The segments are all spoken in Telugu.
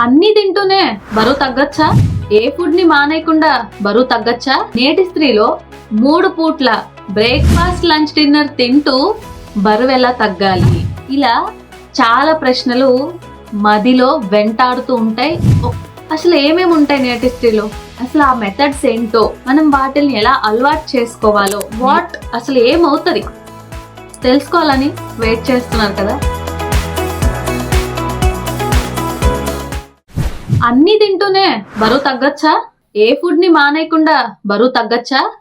అన్ని తింటూనే బరువు తగ్గచ్చా? ఏ ఫుడ్ని మానేయకుండా బరువు తగ్గచ్చా? నేటి స్త్రీలో మూడు పూట్ల బ్రేక్ఫాస్ట్ లంచ్ డిన్నర్ తింటూ బరువు ఎలా తగ్గాలి? ఇలా చాలా ప్రశ్నలు మదిలో వెంటాడుతూ ఉంటాయి. అసలు ఏమేమి ఉంటాయి నేటి స్త్రీలో? అసలు ఆ మెథడ్స్ ఏంటో? మనం వాటిని ఎలా అలవాటు చేసుకోవాలో? వాట్ అసలు ఏమవుతుంది? తెలుసుకోవాలని వెయిట్ చేస్తున్నారు కదా? అన్ని తింటూనే బరువు తగ్గచ్చా? ఏ ఫుడ్ని మానేయకుండా బరువు తగ్గచ్చా?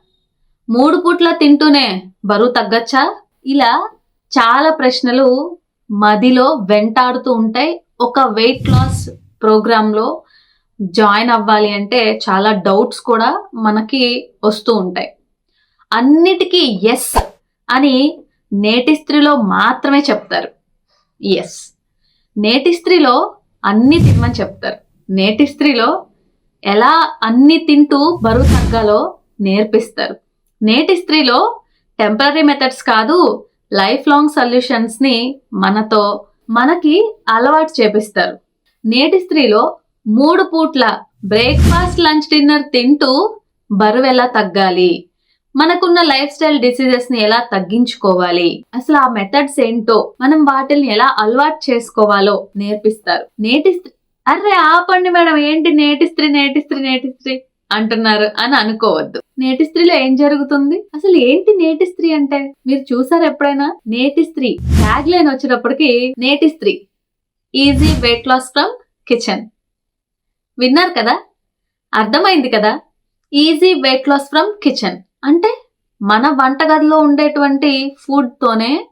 మూడు పూట్ల తింటూనే బరువు తగ్గచ్చా? ఇలా చాలా ప్రశ్నలు మదిలో వెంటాడుతూ ఉంటాయి. ఒక వెయిట్ లాస్ ప్రోగ్రాంలో జాయిన్ అవ్వాలి అంటే చాలా డౌట్స్ కూడా మనకి వస్తూ ఉంటాయి. అన్నిటికీ ఎస్ అని నేటి స్త్రీలో మాత్రమే చెప్తారు. ఎస్ నేటి స్త్రీలో అన్ని తినమని చెప్తారు. నేటి స్త్రీలో ఎలా అన్ని తింటూ బరువు తగ్గాలో నేర్పిస్తారు. నేటి స్త్రీలో టెంపరీ మెథడ్స్ కాదు లైఫ్ లాంగ్ సొల్యూషన్స్ని మనతో మనకి అలవాటు చేపిస్తారు. నేటి స్త్రీలో మూడు పూట్ల బ్రేక్ఫాస్ట్ లంచ్ డిన్నర్ తింటూ బరువు ఎలా తగ్గాలి? మనకున్న లైఫ్ స్టైల్ డిసీజెస్ని ఎలా తగ్గించుకోవాలి? అసలు ఆ మెథడ్స్ ఏంటో మనం వాటిని ఎలా అలవాటు చేసుకోవాలో నేర్పిస్తారు. నేటి స్త్రీ అరే ఆపండి మేడం ఏంటి నేటి స్త్రీ నేటి స్త్రీ నేటి స్త్రీ అంటున్నారు అని అనుకోవద్దు. నేటి స్త్రీలో ఏం జరుగుతుంది? అసలు ఏంటి నేటి స్త్రీ అంటే? మీరు చూసారు ఎప్పుడైనా? నేటి స్త్రీ. ట్యాగ్ లైన్ వచ్చేటప్పటికి Neti Stree. Easy weight loss from kitchen. విన్నారు కదా? అర్థమైంది కదా? Easy weight loss from kitchen. అంటే మన వంటగదిలో ఉండేటువంటి ఫుడ్తోనే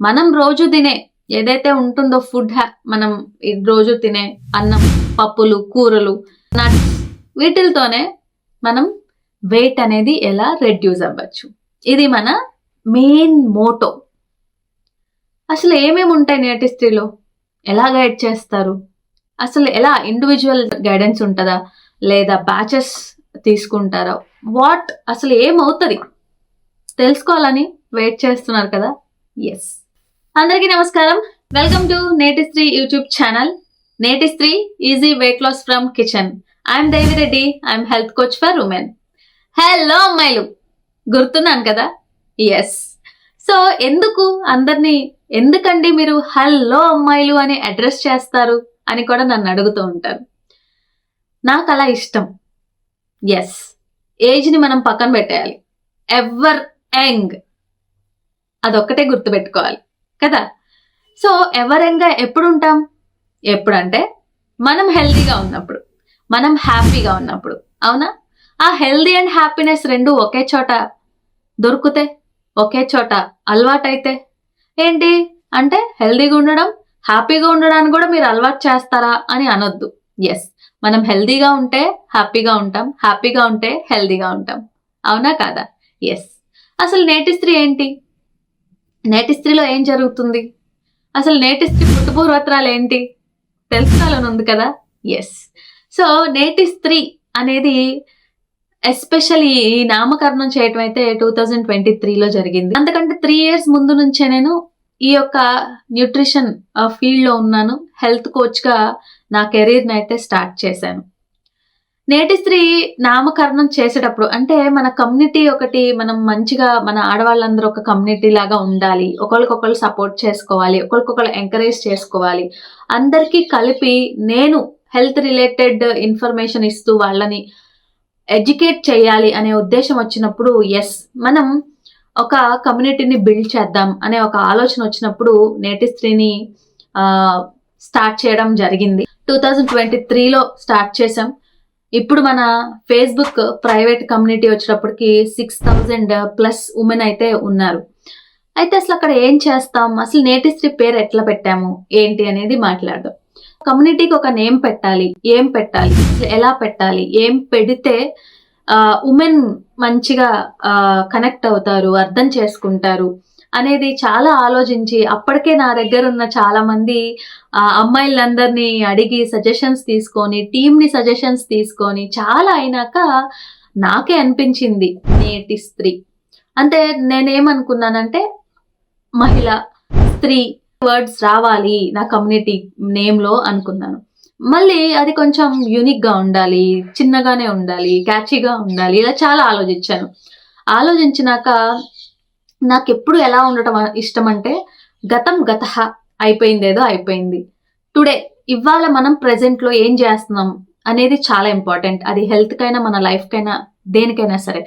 మనం రోజు తినే ఏదైతే ఉంటుందో ఫుడ్ మనం ఈ రోజు తినే అన్నం పప్పులు కూరలు నట్స్ వీటితోనే మనం వెయిట్ అనేది ఎలా రెడ్యూస్ అవ్వచ్చు? ఇది మన మెయిన్ మోటో అసలు ఏమేమి ఉంటాయి నేటి స్త్రీలో? ఎలా గైడ్ చేస్తారు? అసలు ఎలా ఇండివిజువల్ గైడెన్స్ ఉంటుందా? లేదా బ్యాచెస్ తీసుకుంటారా? వాట్ అసలు ఏమవుతుంది? తెలుసుకోవాలని వెయిట్ చేస్తున్నారు కదా? ఎస్ అందరికీ నమస్కారం. వెల్కమ్ టు నేటి స్త్రీ YouTube channel Neti Stree easy weight loss from kitchen I'm Devireddy I'm health coach for women hello అమ్మాయిలు గుర్తున్నాను కదా? ఎస్ సో ఎందుకు అందరినీ ఎందుకండి మీరు హలో అమ్మాయిలు అని అడ్రస్ చేస్తారు అని కూడా నన్ను అడుగుతూ ఉంటారు. నాకు అలా ఇష్టం. ఎస్ ఏజ్ని మనం పక్కన పెట్టేయాలి. Ever young. అదొక్కటే గుర్తుపెట్టుకోవాలి. కదా? సో ఎవరంగా ఎప్పుడు ఉంటాం ఎప్పుడంటే మనం హెల్తీగా ఉన్నప్పుడు మనం హ్యాపీగా ఉన్నప్పుడు. అవునా? ఆ హెల్దీ అండ్ హ్యాపీనెస్ రెండు ఒకే చోట దొరికితే ఒకే చోట అలవాటైతే ఏంటి? అంటే హెల్దీగా ఉండడం హ్యాపీగా ఉండడానికి కూడా మీరు అలవాటు చేస్తారా అని అనొద్దు. ఎస్ మనం హెల్దీగా ఉంటే హ్యాపీగా ఉంటాం హ్యాపీగా ఉంటే హెల్దీగా ఉంటాం. అవునా కాదా? ఎస్ అసలు నేటి స్త్రీ ఏంటి? నేటి స్త్రీలో ఏం జరుగుతుంది? అసలు నేటి స్త్రీ పుట్టుపూర్వత్రాలు ఏంటి? తెలుసుకోవాలని ఉంది కదా? ఎస్ సో నేటి స్త్రీ అనేది ఎస్పెషల్లీ ఈ నామకరణం చేయటం అయితే టూ థౌజండ్ ట్వంటీ త్రీలో జరిగింది. అంతకంటే త్రీ ఇయర్స్ ముందు నుంచే నేను ఈ యొక్క న్యూట్రిషన్ ఫీల్డ్లో ఉన్నాను. హెల్త్ కోచ్గా నా కెరీర్ని అయితే స్టార్ట్ చేశాను. నేటి స్త్రీ నామకరణం చేసేటప్పుడు అంటే మన కమ్యూనిటీ ఒకటి మనం మంచిగా మన ఆడవాళ్ళందరూ ఒక కమ్యూనిటీ లాగా ఉండాలి. ఒకరికొకరు సపోర్ట్ చేసుకోవాలి ఒకరికొకరు ఎంకరేజ్ చేసుకోవాలి. అందరికీ కలిపి నేను హెల్త్ రిలేటెడ్ ఇన్ఫర్మేషన్ ఇస్తూ వాళ్ళని ఎడ్యుకేట్ చేయాలి అనే ఉద్దేశం వచ్చినప్పుడు ఎస్ మనం ఒక కమ్యూనిటీని బిల్డ్ చేద్దాం అనే ఒక ఆలోచన వచ్చినప్పుడు నేటి స్త్రీని స్టార్ట్ చేయడం జరిగింది. టూ థౌజండ్ ట్వంటీ త్రీలో స్టార్ట్ చేసాం ఇప్పుడు మన ఫేస్బుక్ ప్రైవేట్ కమ్యూనిటీ వచ్చేటప్పటికి సిక్స్ థౌజండ్ ప్లస్ ఉమెన్ అయితే ఉన్నారు. అయితే అసలు అక్కడ ఏం చేస్తాం? అసలు నేటి స్త్రీ పేరు ఎట్లా పెట్టాము? ఏంటి అనేది మాట్లాడదాం. కమ్యూనిటీకి ఒక నేమ్ పెట్టాలి. ఏం పెట్టాలి? ఎలా పెట్టాలి? ఏం పెడితే ఉమెన్ మంచిగా కనెక్ట్ అవుతారు అర్థం చేసుకుంటారు? అనేది చాలా ఆలోచించి అప్పటికే నా దగ్గర ఉన్న చాలా మంది అమ్మాయిలందరినీ అడిగి సజెషన్స్ తీసుకొని టీంని సజెషన్స్ తీసుకొని చాలా అయినాక నాకే అనిపించింది నేటి స్త్రీ. అంటే నేనేమనుకున్నానంటే మహిళ స్త్రీ వర్డ్స్ రావాలి నా కమ్యూనిటీ నేమ్లో అనుకున్నాను. మళ్ళీ అది కొంచెం యూనిక్గా ఉండాలి చిన్నగానే ఉండాలి క్యాచీగా ఉండాలి ఇలా చాలా ఆలోచించాను. ఆలోచించినాక నాకు ఎప్పుడు ఎలా ఉండటం ఇష్టం అంటే గతం గత అయిపోయింది ఏదో అయిపోయింది. టుడే ఇవాళ మనం ప్రజెంట్లో లో ఏం చేస్తున్నాం అనేది చాలా ఇంపార్టెంట్. అది హెల్త్ కైనా మన లైఫ్ కైనా దేనికైనా సరే.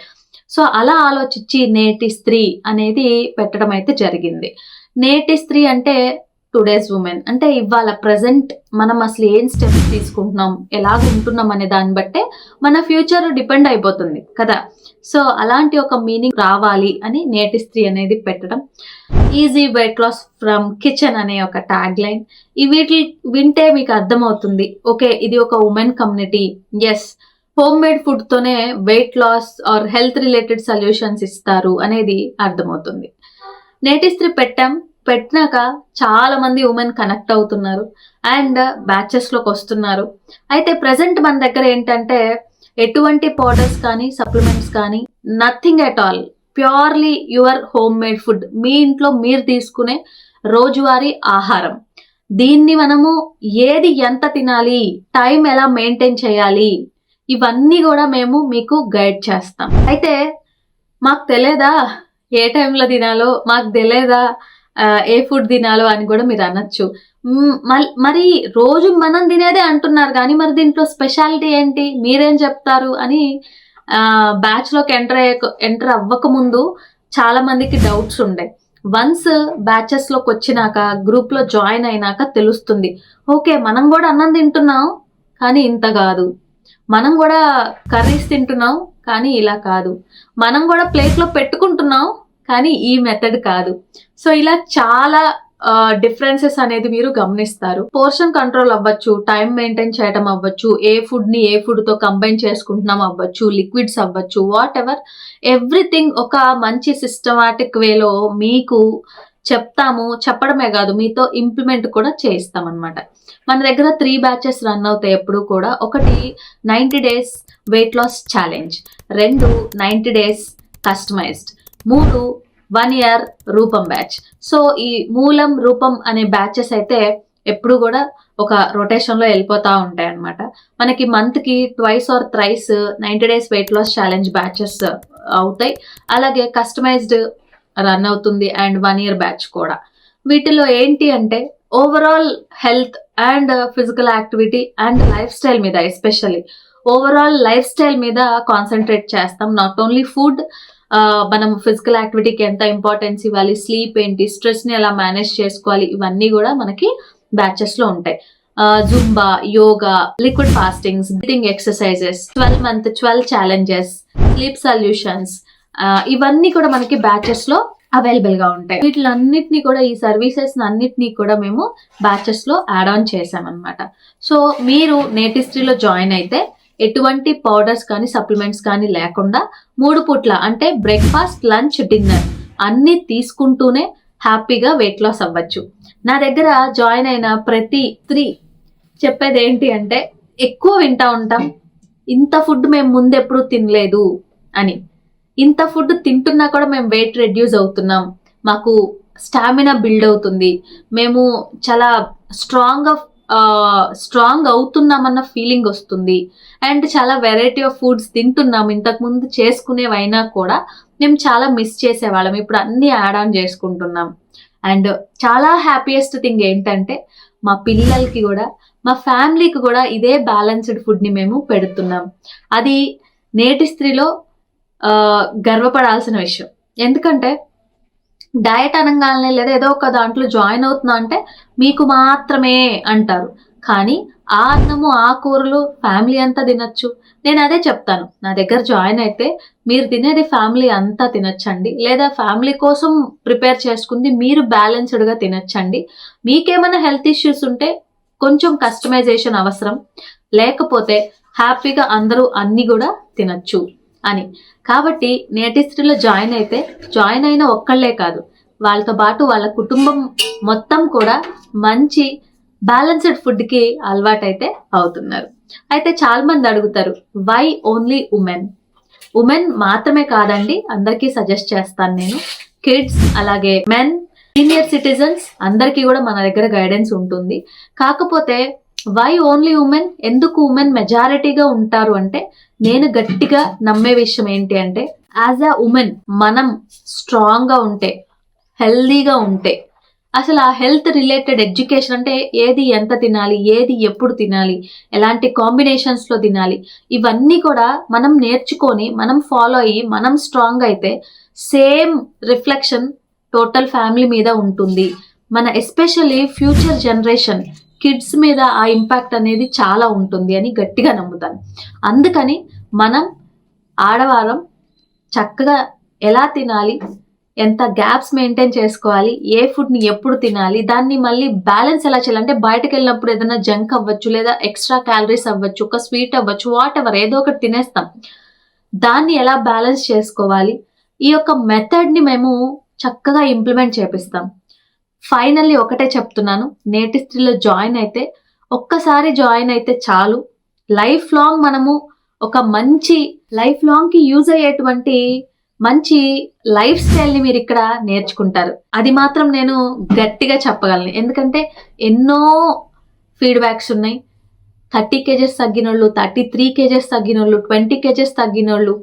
సో అలా ఆలోచించి నేటి స్త్రీ అనేది పెట్టడం అయితే జరిగింది. నేటి స్త్రీ అంటే టుడేస్ ఉమెన్ అంటే ఇవాళ ప్రజెంట్ మనం అసలు ఏం స్టెప్స్ తీసుకుంటున్నాం ఎలా ఉంటున్నాం అనే దాన్ని బట్టే మన ఫ్యూచర్ డిపెండ్ అయిపోతుంది కదా. సో అలాంటి ఒక మీనింగ్ రావాలి అని నేటి స్త్రీ అనేది పెట్టడం. Easy weight loss from kitchen అనే ఒక ట్యాగ్ లైన్ వీటి వింటే మీకు అర్థమవుతుంది. ఓకే ఇది ఒక women community is home made food తోనే weight loss or health related solutions ఇస్తారు అనేది అర్థమవుతుంది. నేటి స్త్రీ పెట్టాం. పెట్టినాక చాలా మంది ఉమెన్ కనెక్ట్ అవుతున్నారు అండ్ బ్యాచెస్లోకి వస్తున్నారు. అయితే ప్రజెంట్ మన దగ్గర ఏంటంటే ఎటువంటి పౌడర్స్ కానీ సప్లిమెంట్స్ కానీ nothing at all purely your home made food మీ ఇంట్లో మీరు తీసుకునే రోజువారీ ఆహారం. దీన్ని మనము ఏది ఎంత తినాలి టైం ఎలా మెయింటైన్ చేయాలి ఇవన్నీ కూడా మేము మీకు గైడ్ చేస్తాం. అయితే మాకు తెలియదా ఏ టైంలో తినాలో? మాకు తెలియదా ఏ ఫుడ్ తినాలో అని కూడా మీరు అనొచ్చు. మరి రోజు మనం తినేదే అంటున్నారు కానీ మరి దీంట్లో స్పెషాలిటీ ఏంటి? మీరేం చెప్తారు అని బ్యాచ్లోకి ఎంటర్ అయ్యక ఎంటర్ అవ్వక ముందు చాలా మందికి డౌట్స్ ఉండే. వన్స్ బ్యాచెస్లోకి వచ్చినాక గ్రూప్లో జాయిన్ అయినాక తెలుస్తుంది. ఓకే మనం కూడా అన్నం తింటున్నాం కానీ ఇంత కాదు. మనం కూడా కర్రీస్ తింటున్నాం కానీ ఇలా కాదు. మనం కూడా ప్లేట్లో పెట్టుకుంటున్నాం కానీ ఈ మెథడ్ కాదు. సో ఇలా చాలా డిఫరెన్సెస్ అనేది మీరు గమనిస్తారు. పోర్షన్ కంట్రోల్ అవ్వచ్చు టైం మెయింటైన్ చేయడం అవ్వచ్చు ఏ ఫుడ్ని ఏ ఫుడ్తో కంబైన్ చేసుకుంటున్నాం అవ్వచ్చు లిక్విడ్స్ అవ్వచ్చు వాట్ ఎవర్ ఎవ్రీథింగ్ ఒక మంచి సిస్టమాటిక్ వేలో మీకు చెప్తాము చెప్పడమే కాదు మీతో ఇంప్లిమెంట్ కూడా చేయిస్తాం అనమాట మన దగ్గర త్రీ బ్యాచెస్ రన్ అవుతాయి ఎప్పుడు కూడా. ఒకటి ninety days weight loss challenge రెండు నైంటీ డేస్ కస్టమైజ్డ్ మూడు వన్ ఇయర్ రూపం బ్యాచ్ సో ఈ మూలం రూపం అనే బ్యాచెస్ అయితే ఎప్పుడు కూడా ఒక రొటేషన్లో వెళ్ళిపోతా ఉంటాయి అనమాట మనకి మంత్కి twice or thrice ninety days weight loss challenge batches అవుతాయి. అలాగే కస్టమైజ్డ్ రన్ అవుతుంది అండ్ వన్ ఇయర్ బ్యాచ్ కూడా. వీటిలో ఏంటి అంటే overall health and physical activity and lifestyle మీద ఎస్పెషల్లీ ఓవరాల్ లైఫ్ స్టైల్ మీద కాన్సన్ట్రేట్ చేస్తాం. నాట్ ఓన్లీ ఫుడ్ మనం ఫిజికల్ యాక్టివిటీకి ఎంత ఇంపార్టెన్స్ ఇవ్వాలి స్లీప్ ఏంటి స్ట్రెస్ని ఎలా మేనేజ్ చేసుకోవాలి ఇవన్నీ కూడా మనకి బ్యాచెస్లో ఉంటాయి. Zumba yoga liquid fastings breathing exercises twelve month twelve challenges sleep solutions ఇవన్నీ కూడా మనకి బ్యాచెస్లో అవైలబుల్గా ఉంటాయి. వీటిలన్నిటిని కూడా ఈ సర్వీసెస్ అన్నిటినీ కూడా మేము బ్యాచెస్లో యాడ్ ఆన్ చేసామన్నమాట సో మీరు నేటిస్ట్రీలో జాయిన్ అయితే ఎటువంటి పౌడర్స్ కానీ సప్లిమెంట్స్ కానీ లేకుండా మూడు పూట్ల అంటే బ్రేక్ఫాస్ట్ లంచ్ డిన్నర్ అన్ని తీసుకుంటూనే హ్యాపీగా వెయిట్ లాస్ అవ్వచ్చు. నా దగ్గర జాయిన్ అయిన ప్రతి స్త్రీ చెప్పేది ఏంటి అంటే ఎక్కువ వింటా ఉంటాం. ఇంత ఫుడ్ మేము ముందెప్పుడు తినలేదు అని. ఇంత ఫుడ్ తింటున్నా కూడా మేము వెయిట్ రెడ్యూస్ అవుతున్నాం. మాకు స్టామినా బిల్డ్ అవుతుంది. మేము చాలా స్ట్రాంగ్ స్ట్రాంగ్ అవుతున్నామన్న ఫీలింగ్ వస్తుంది. అండ్ చాలా వెరైటీ ఆఫ్ ఫుడ్స్ తింటున్నాం ఇంతకు ముందు చేసుకునేవైనా కూడా మేము చాలా మిస్ చేసేవాళ్ళం. ఇప్పుడు అన్ని యాడ్ ఆన్ చేసుకుంటున్నాం. అండ్ చాలా హ్యాపీయెస్ట్ థింగ్ ఏంటంటే మా పిల్లలకి కూడా మా ఫ్యామిలీకి కూడా ఇదే బ్యాలెన్స్డ్ ఫుడ్ని మేము పెడుతున్నాం. అది నేటి స్త్రీలో గర్వపడాల్సిన విషయం. ఎందుకంటే డయట్ అనగానే లేదా ఏదో ఒక దాంట్లో జాయిన్ అవుతున్నా అంటే మీకు మాత్రమే అంటారు. కానీ ఆ అన్నము ఆ కూరలు ఫ్యామిలీ అంతా తినచ్చు. నేను అదే చెప్తాను. నా దగ్గర జాయిన్ అయితే మీరు తినేది ఫ్యామిలీ అంతా తినచ్చండి. లేదా ఫ్యామిలీ కోసం ప్రిపేర్ చేసుకుంది మీరు బ్యాలెన్స్డ్గా తినొచ్చండి. మీకేమైనా హెల్త్ ఇష్యూస్ ఉంటే కొంచెం కస్టమైజేషన్ అవసరం. లేకపోతే హ్యాపీగా అందరూ అన్ని కూడా తినచ్చు. అని. కాబట్టి నేటిస్ట్లో జాయిన్ అయితే జాయిన్ అయిన ఒక్కళ్ళే కాదు వాళ్ళతో పాటు వాళ్ళ కుటుంబం మొత్తం కూడా మంచి బ్యాలెన్స్డ్ ఫుడ్కి అలవాటైతే అవుతున్నారు. అయితే చాలా మంది అడుగుతారు వై ఓన్లీ ఉమెన్ ఉమెన్ మాత్రమే కాదండి అందరికీ సజెస్ట్ చేస్తాను నేను. కిడ్స్ అలాగే మెన్ సీనియర్ సిటిజన్స్ అందరికీ కూడా మన దగ్గర గైడెన్స్ ఉంటుంది. కాకపోతే వై ఓన్లీ ఉమెన్ ఎందుకు ఉమెన్ మెజారిటీగా ఉంటారు అంటే నేను గట్టిగా నమ్మే విషయం ఏంటి అంటే యాజ్ అ ఉమెన్ మనం స్ట్రాంగ్గా ఉంటే హెల్దీగా ఉంటే అసలు ఆ హెల్త్ రిలేటెడ్ ఎడ్యుకేషన్ అంటే ఏది ఎంత తినాలి ఏది ఎప్పుడు తినాలి ఎలాంటి కాంబినేషన్స్లో తినాలి ఇవన్నీ కూడా మనం నేర్చుకొని మనం ఫాలో అయ్యి మనం స్ట్రాంగ్ అయితే సేమ్ రిఫ్లెక్షన్ టోటల్ ఫ్యామిలీ మీద ఉంటుంది. మన ఎస్పెషల్లీ ఫ్యూచర్ జనరేషన్ కిడ్స్ మీద ఆ ఇంపాక్ట్ అనేది చాలా ఉంటుంది అని గట్టిగా నమ్ముతాను. అందుకని మనం ఆడవారం చక్కగా ఎలా తినాలి ఎంత గ్యాప్స్ మెయింటైన్ చేసుకోవాలి ఏ ఫుడ్ని ఎప్పుడు తినాలి దాన్ని మళ్ళీ బ్యాలెన్స్ ఎలా చేయాలి అంటే బయటకు వెళ్ళినప్పుడు ఏదైనా జంక్ అవ్వచ్చు లేదా ఎక్స్ట్రా క్యాలరీస్ అవ్వచ్చు ఒక స్వీట్ అవ్వచ్చు వాట్ ఎవర్ ఏదో ఒకటి తినేస్తాం. దాన్ని ఎలా బ్యాలెన్స్ చేసుకోవాలి ఈ యొక్క మెథడ్ని మేము చక్కగా ఇంప్లిమెంట్ చేపిస్తాం. ఫైనల్లీ ఒకటే చెప్తున్నాను. నేటి స్త్రీలో జాయిన్ అయితే ఒక్కసారి జాయిన్ అయితే చాలు. లైఫ్ లాంగ్ మనము ఒక మంచి లైఫ్ లాంగ్కి యూజ్ అయ్యేటువంటి మంచి లైఫ్ స్టైల్ని మీరు ఇక్కడ నేర్చుకుంటారు. అది మాత్రం నేను గట్టిగా చెప్పగలను. ఎందుకంటే ఎన్నో ఫీడ్బ్యాక్స్ ఉన్నాయి. థర్టీ కేజెస్ తగ్గినోళ్ళు థర్టీ త్రీ కేజెస్ తగ్గినోళ్ళు twenty kgs తగ్గినోళ్ళు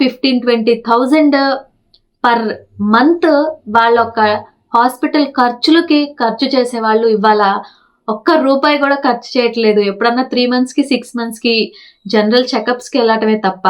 fifteen twenty thousand per month వాళ్ళ యొక్క హాస్పిటల్ ఖర్చులకి ఖర్చు చేసే వాళ్ళు ఇవాళ ఒక్క రూపాయి కూడా ఖర్చు చేయట్లేదు. ఎప్పుడన్నా త్రీ మంత్స్కి సిక్స్ మంత్స్కి జనరల్ చెకప్స్కి వెళ్ళటమే తప్ప.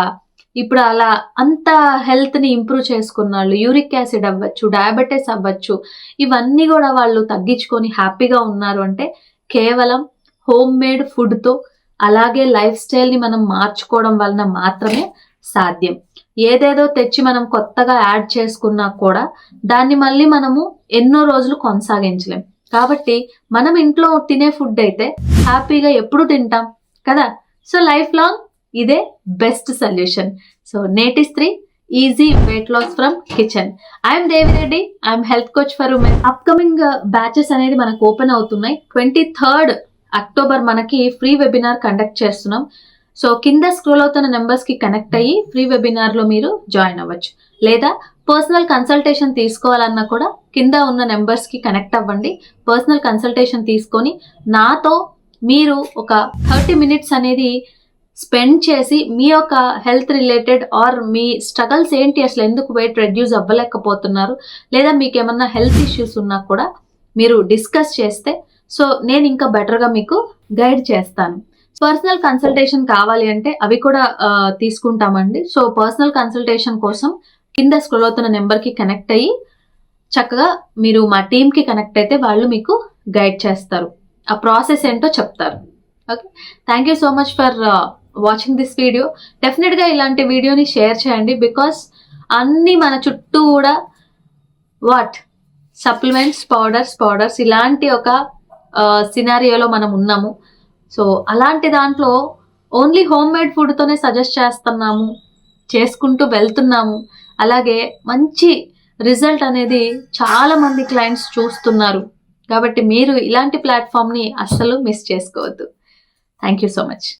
ఇప్పుడు అలా అంత హెల్త్ని ఇంప్రూవ్ చేసుకున్న వాళ్ళు యూరిక్ యాసిడ్ అవ్వచ్చు డయాబెటీస్ అవ్వచ్చు ఇవన్నీ కూడా వాళ్ళు తగ్గించుకొని హ్యాపీగా ఉన్నారు అంటే కేవలం హోమ్ మేడ్ ఫుడ్తో అలాగే లైఫ్ స్టైల్ని మనం మార్చుకోవడం వలన మాత్రమే సాధ్యం. ఏదేదో తెచ్చి మనం కొత్తగా యాడ్ చేసుకున్నా కూడా దాన్ని మళ్ళీ మనము ఎన్నో రోజులు కొనసాగించలేం. కాబట్టి మనం ఇంట్లో తినే ఫుడ్ అయితే హ్యాపీగా ఎప్పుడు తింటాం కదా? సో లైఫ్ లాంగ్ ఇదే best solution. So Neti Stree easy weight loss from kitchen. I'm Devireddy I'm health coach for women. Upcoming batches అనేది మనకు ఓపెన్ అవుతున్నాయి. ట్వంటీ థర్డ్ అక్టోబర్ మనకి ఫ్రీ వెబినార్ కండక్ట్ చేస్తున్నాం. సో కింద స్క్రోల్ అవుతున్న నెంబర్స్కి కనెక్ట్ అయ్యి ఫ్రీ వెబినార్లో మీరు జాయిన్ అవ్వచ్చు. లేదా పర్సనల్ కన్సల్టేషన్ తీసుకోవాలన్నా కూడా కింద ఉన్న నెంబర్స్కి కనెక్ట్ అవ్వండి. పర్సనల్ కన్సల్టేషన్ తీసుకొని నాతో మీరు ఒక థర్టీ మినిట్స్ అనేది స్పెండ్ చేసి మీ యొక్క హెల్త్ రిలేటెడ్ ఆర్ మీ స్ట్రగల్స్ ఏంటి అసలు ఎందుకు వెయిట్ రెడ్యూస్ అవ్వలేకపోతున్నారు లేదా మీకు ఏమన్నా హెల్త్ ఇష్యూస్ ఉన్నా కూడా మీరు డిస్కస్ చేస్తే సో నేను ఇంకా బెటర్గా మీకు గైడ్ చేస్తాను. పర్సనల్ కన్సల్టేషన్ కావాలి అంటే అవి కూడా తీసుకుంటామండి. సో పర్సనల్ కన్సల్టేషన్ కోసం కింద స్క్రోల్ అవుతున్న నెంబర్కి కనెక్ట్ అయ్యి చక్కగా మీరు మా టీంకి కనెక్ట్ అయితే వాళ్ళు మీకు గైడ్ చేస్తారు. ఆ ప్రాసెస్ ఏంటో చెప్తారు. Okay? Thank you so much for watching this video. డెఫినెట్గా ఇలాంటి వీడియోని షేర్ చేయండి బికాస్ అన్నీ మన చుట్టూ కూడా వాట్? సప్లిమెంట్స్ పౌడర్స్ పౌడర్స్ ఇలాంటి ఒక సినారియోలో మనం ఉన్నాము. సో అలాంటి దాంట్లో ఓన్లీ హోమ్ మేడ్ ఫుడ్తోనే సజెస్ట్ చేస్తున్నాము చేసుకుంటూ వెళ్తున్నాము. అలాగే మంచి రిజల్ట్ అనేది చాలా మంది క్లయింట్స్ చూస్తున్నారు. కాబట్టి మీరు ఇలాంటి ప్లాట్ఫామ్ని అస్సలు మిస్ చేసుకోవద్దు. Thank you so much.